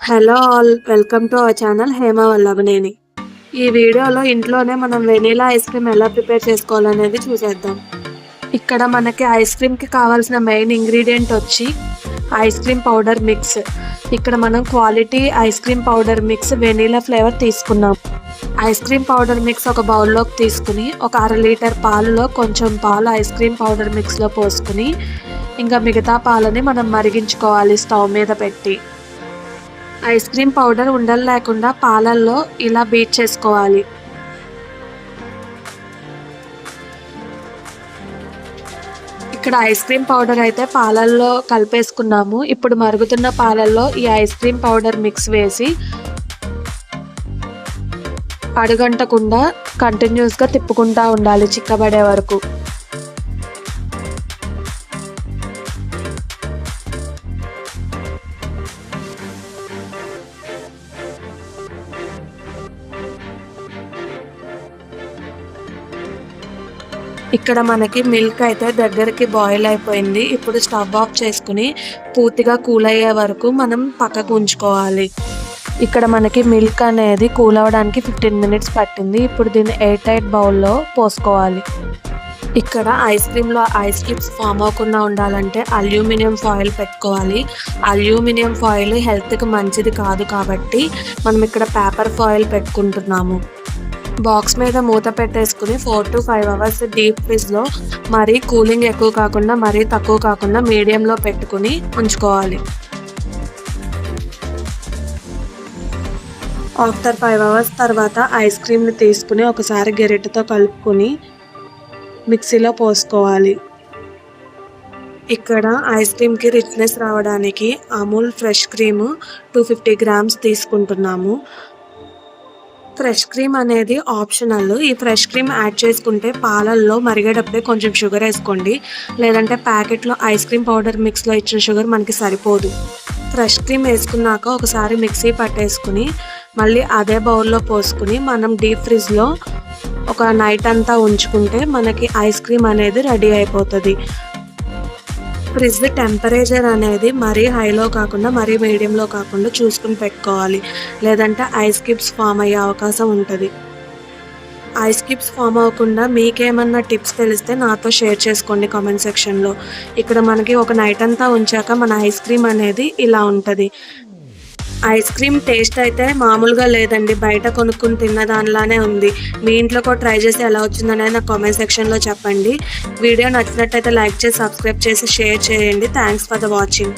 Hello all welcome to our channel Hema Vallabhaneni. ఈ వీడియోలో ఇంట్లోనే మనం వెనీలా ఐస్ క్రీమ్ ఎలా ప్రిపేర్ చేసుకోవాలనేది చూసేద్దాం. ఇక్కడ మనకి ఐస్ క్రీమ్కి కావాల్సిన మెయిన్ ఇంగ్రీడియంట్ వచ్చి ఐస్ క్రీమ్ పౌడర్ మిక్స్. ఇక్కడ మనం quality ice cream powder mix vanilla flavour తీసుకున్నాం. ఐస్ క్రీమ్ పౌడర్ మిక్స్ ఒక బౌల్లోకి తీసుకుని ఒక అర లీటర్ పాలలో కొంచెం పాలు ఐస్ క్రీమ్ పౌడర్ మిక్స్లో పోసుకుని ఇంకా మిగతా పాలని మనం మరిగించుకోవాలి స్టవ్ మీద పెట్టి. ఐస్ క్రీమ్ పౌడర్ ఉండలు లేకుండా పాలల్లో ఇలా బీట్ చేసుకోవాలి. ఇక్కడ ఐస్ క్రీమ్ పౌడర్ అయితే పాలల్లో కలిపేసుకున్నాము. ఇప్పుడు మరుగుతున్న పాలల్లో ఈ ఐస్ క్రీమ్ పౌడర్ మిక్స్ వేసి అడుగంటకుండా కంటిన్యూస్గా తిప్పుకుంటా ఉండాలి చిక్కబడే వరకు. ఇక్కడ మనకి మిల్క్ అయితే దగ్గరికి బాయిల్ అయిపోయింది. ఇప్పుడు స్టవ్ ఆఫ్ చేసుకుని పూర్తిగా కూల్ అయ్యే వరకు మనం పక్కకు ఉంచుకోవాలి. ఇక్కడ మనకి మిల్క్ అనేది కూల్ అవ్వడానికి ఫిఫ్టీన్ మినిట్స్ పట్టింది. ఇప్పుడు దీన్ని ఎయిర్ టైట్ బౌల్లో పోసుకోవాలి. ఇక్కడ ఐస్ క్రీమ్లో ఐస్ క్యూబ్స్ ఫామ్ అవ్వకుండా ఉండాలంటే అల్యూమినియం ఫాయిల్ పెట్టుకోవాలి. అల్యూమినియం ఫాయిల్ హెల్త్కి మంచిది కాదు కాబట్టి మనం ఇక్కడ పేపర్ ఫాయిల్ పెట్టుకుంటున్నాము. బాక్స్ మీద మూత పెట్టేసుకుని four to five hours deep ఫ్రిడ్జ్లో మరీ కూలింగ్ ఎక్కువ కాకుండా మరీ తక్కువ కాకుండా మీడియంలో పెట్టుకుని ఉంచుకోవాలి. ఆఫ్టర్ ఫైవ్ అవర్స్ తర్వాత ఐస్ క్రీమ్ని తీసుకుని ఒకసారి గెరెట్తో కలుపుకొని మిక్సీలో పోసుకోవాలి. ఇక్కడ ఐస్ క్రీమ్కి రిచ్నెస్ రావడానికి Amul fresh cream two fifty grams తీసుకుంటున్నాము. ఫ్రెష్ క్రీమ్ అనేది ఆప్షనల్. ఈ ఫ్రెష్ క్రీమ్ యాడ్ చేసుకుంటే పాలల్లో మరిగేటప్పుడే కొంచెం షుగర్ వేసుకోండి. లేదంటే ప్యాకెట్లో ఐస్ క్రీమ్ పౌడర్ మిక్స్లో ఇచ్చిన షుగర్ మనకి సరిపోదు. ఫ్రెష్ క్రీమ్ వేసుకున్నాక ఒకసారి మిక్సీ పట్టేసుకుని మళ్ళీ అదే బౌల్లో పోసుకుని మనం డీప్ ఫ్రిడ్జ్లో ఒక నైట్ అంతా ఉంచుకుంటే మనకి ఐస్ క్రీమ్ అనేది రెడీ అయిపోతుంది. ఫ్రిడ్జ్ టెంపరేచర్ అనేది మరీ హైలో కాకుండా మరీ మీడియంలో కాకుండా చూసుకుని పెట్టుకోవాలి. లేదంటే ఐస్ క్యూబ్స్ ఫామ్ అయ్యే అవకాశం ఉంటుంది. ఐస్ క్యూబ్స్ ఫామ్ అవ్వకుండా మీకేమన్నా టిప్స్ తెలిస్తే నాతో షేర్ చేసుకోండి కామెంట్ సెక్షన్లో. ఇక్కడ మనకి ఒక నైట్ అంతా ఉంచాక మన ఐస్ క్రీమ్ అనేది ఇలా ఉంటుంది. ఐస్ క్రీమ్ టేస్ట్ అయితే మామూలుగా లేదండి. బయట కొనుక్కుని తిన్న దానిలానే ఉంది. మీ ఇంట్లో కూడా ట్రై చేసి ఎలా వచ్చిందనేది నాకు కామెంట్ సెక్షన్లో చెప్పండి. వీడియో నచ్చినట్టయితే లైక్ చేసి సబ్స్క్రైబ్ చేసి షేర్ చేయండి. Thanks for the watching